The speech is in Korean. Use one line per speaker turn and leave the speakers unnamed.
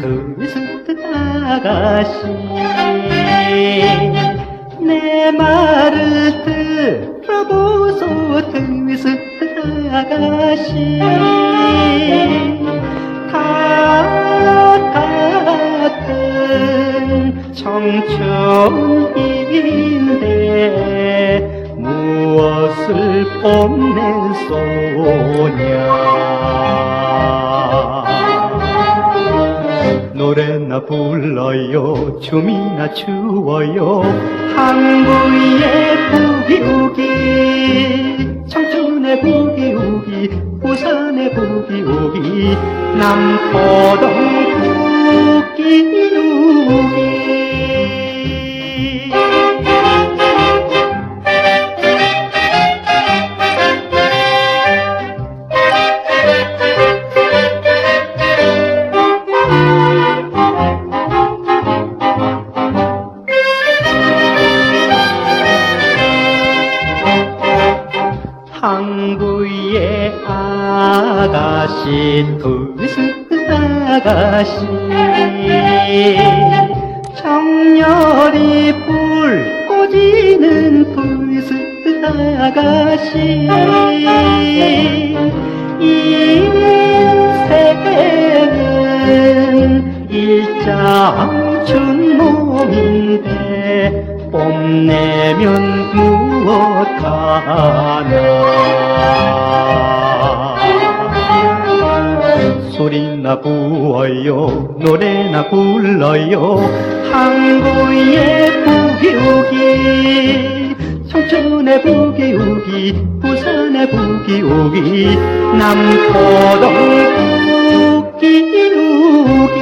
트위스트 아가씨. 내 말을 들어보소 트위스트 아가씨. 다 같은 청춘인데 무엇을 뽐낸 소냐 불러요. 춤이나 추어요. 항구의 부기우기 청춘의 부기우기 부산의 부기우기 남포동 부기우기 아가씨 불스 아가씨 정열이 불 꺼지는 불스 아가씨 인생은 일장춘 몸인데 뽐내면 무엇하나 소리나 부어요. 노래나 불러요. 항구의 부기우기 청춘의 부기우기 부산의 부기우기 남포동 부기우기.